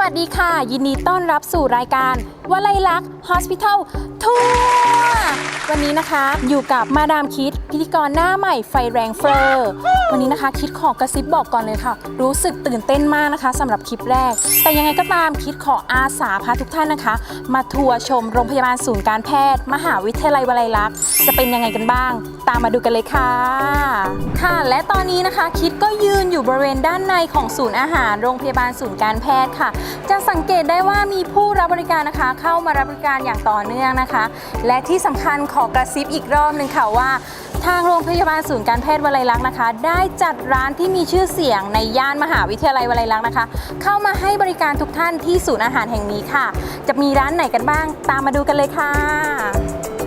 วัสดีค่ะ ยินดีต้อนรับสู่รายการวลัยลักษณ์ Hospital ทัวร์ วันนี้นะคะอยู่กับมาดามคิด พิธีกรหน้าใหม่ไฟแรงเฟอร์วันนี้นะคะคิดขอกระซิบบอกก่อนเลยค่ะ รู้สึกตื่นเต้นมากนะคะสำหรับคลิปแรก แต่ยังไงก็ตามคิดขออาสาพาทุกท่านนะคะ มาทัวร์ชมโรงพยาบาลศูนย์การแพทย์ มหาวิทยาลัยวลัยลักษณ์จะเป็นยังไงกันบ้าง ตามมาดูกันเลยค่ะ ค่ะ และตอนนี้นะคะคิดก็ยืนอยู่บริเวณด้านในของศูนย์อาหารโรงพยาบาลศูนย์การแพทย์ค่ะ จะสังเกตได้ว่ามีผู้รับบริการนะคะ เข้ามารับบริการอย่างต่อเนื่องนะคะ และที่สำคัญขอกระซิบอีกรอบหนึ่งค่ะว่า ทางโรงพยาบาลศูนย์การแพทย์วลัยลักษณ์นะคะ ได้จัดร้านที่มีชื่อเสียงในย่านมหาวิทยาลัยวลัยลักษณ์นะคะ เข้ามาให้บริการทุกท่านที่ศูนย์อาหารแห่งนี้ค่ะ จะมีร้านไหนกันบ้าง ตามมาดูกันเลยค่ะ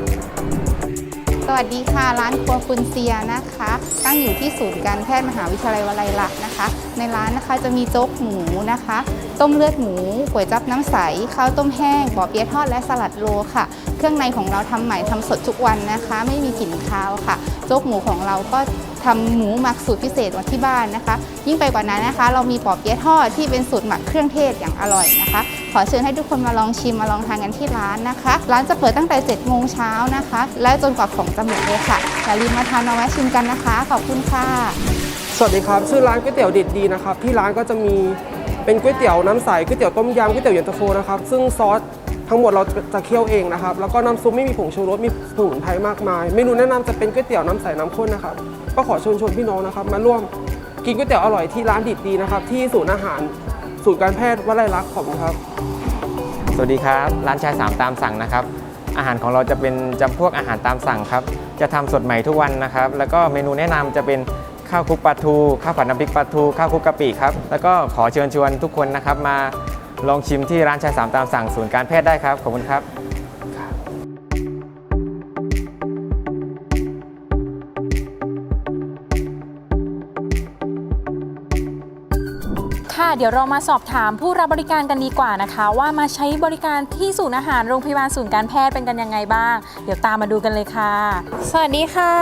วัสดีค่ะ ร้านครัวคุณเซียนะคะ ตั้งอยู่ที่ศูนย์การแพทย์มหาวิทยาลัยวลัยลักษณ์นะคะ ในร้านนะคะจะมีโจ๊กหมูนะคะ ต้มเลือดหมูก๋วยจับน้ำใส ข้าวต้มแห้งบอเปี๊ยะทอดและสลัดโลค่ะ เครื่องในของเราทำใหม่ทำสดทุกวันนะคะ ไม่มีกลิ่นคาวค่ะ โจ๊กหมูของเราก็ ทำหมูหมักสูตรพิเศษมาที่บ้านนะคะ ยิ่งไปกว่านั้นนะคะ เรามีปอเปี๊ยะทอดที่เป็นสูตรหมักเครื่องเทศอย่างอร่อยนะคะ ขอเชิญให้ทุกคนมาลองชิมมาลองทานกันที่ร้านนะคะ ร้านจะเปิดตั้งแต่7โมงเช้านะคะ และจนกว่าของจะหมดเลยค่ะอย่าลืมมาทานมาแวะชิมกันนะคะ ขอบคุณค่ะ สวัสดีครับ ชื่อร้านก๋วยเตี๋ยวเด็ดดีนะครับที่ร้านก็จะมีเป็นก๋วยเตี๋ยวน้ำใสก๋วยเตี๋ยวต้มยำก๋วยเตี๋ยวเย็นตาโฟนะครับซึ่งซอส ทั้งหมดเราจะเคี่ยวเองนะครับ แล้วก็น้ำซุปไม่มีผงชูรส มีสมุนไพรมากมาย เมนูแนะนำจะเป็นก๋วยเตี๋ยวน้ำใสน้ำข้นนะครับ ก็ขอเชิญชวนพี่น้องนะครับ มาร่วมกินก๋วยเตี๋ยวอร่อยที่ร้านดิดดีนะครับ ที่ศูนย์อาหารศูนย์การแพทย์วลัยลักษณ์ขอบคุณครับ สวัสดีครับ ร้านชายสามตามสั่งนะครับ อาหารของเราจะเป็นจำพวกอาหารตามสั่งครับ จะทำสดใหม่ทุกวันนะครับ แล้วก็เมนูแนะนำจะเป็นข้าวคลุกปลาทู ข้าวผัดน้ำพริกปลาทู ข้าวคลุกกะปิครับ แล้วก็ขอเชิญชวนทุกคนนะครับมา ลองชิมที่ร้านชายสามตามสั่งศูนย์การแพทย์ได้ครับ ขอบคุณครับ ค่ะ เดี๋ยวเรามาสอบถามผู้รับบริการกันดีกว่านะคะ ว่ามาใช้บริการที่ศูนย์อาหารโรงพยาบาลศูนย์การแพทย์เป็นกันยังไงบ้าง เดี๋ยวตามมาดูกันเลยค่ะ สวัสดีค่ะ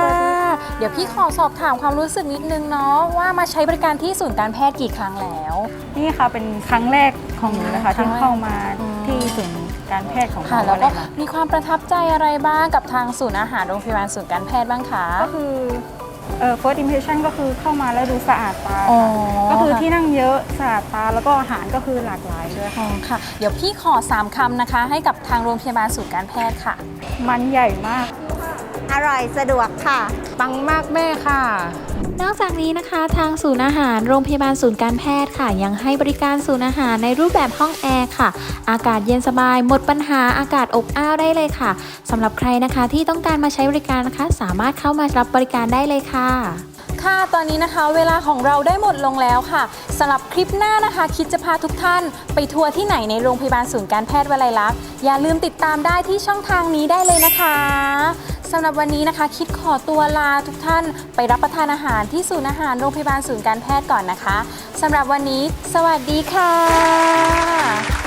เดี๋ยวพี่ขอสอบถามความรู้สึกนิดนึงเนาะว่ามาใช้บริการที่ศูนย์การแพทย์กี่ครั้งแล้ว นี่ค่ะเป็นครั้งแรกของหนูนะคะครั้ที่งแรก เข้ามาอืมที่ศูนย์การแพทย์ของค่ะ เราแล้วก็เลยค่ะมีความประทับใจอะไรบ้างกับทางศูนย์อาหารโรงพยาบาลศูนย์การแพทย์บ้างคะ ก็คือเอ่อ first impression ก็คือเข้ามาแล้วดูสะอาดตาอ๋อค่ะก็คื อค่ะที่นั่งเยอะสะอาดตาแล้วก็อาหารก็คือหลากหลายด้วยอ๋ค่ะอค่ะ เดี๋ยวพี่ขอ 3 คำนะคะ ให้กับทางโรงพยาบาลศูนย์การแพทย์ค่ะ มันใหญ่มาก อร่อยสะดวกค่ะ ปังมากแม่ค่ะ นอกจากนี้นะคะ ทางศูนย์อาหารโรงพยาบาลศูนย์การแพทย์ค่ะ ยังให้บริการศูนย์อาหารในรูปแบบห้องแอร์ค่ะ อากาศเย็นสบาย หมดปัญหาอากาศอบอ้าวได้เลยค่ะสำหรับใครนะคะที่ต้องการมาใช้บริการนะคะ สามารถเข้ามารับบริการได้เลยค่ะ ค่ะ ตอนนี้นะคะเวลาของเราได้หมดลงแล้วค่ะสำหรับคลิปหน้านะคะ คิดจะพาทุกท่านไปทัวร์ที่ไหนในโรงพยาบาลศูนย์การแพทย์วลัยลักษณ์อย่าลืมติดตามได้ที่ช่องทางนี้ได้เลยนะคะสำหรับวันนี้นะคะ คิดขอตัวลาทุกท่านไปรับประทานอาหารที่ศูนย์อาหารโรงพยาบาลศูนย์การแพทย์ก่อนนะคะสำหรับวันนี้ สวัสดีค่ะ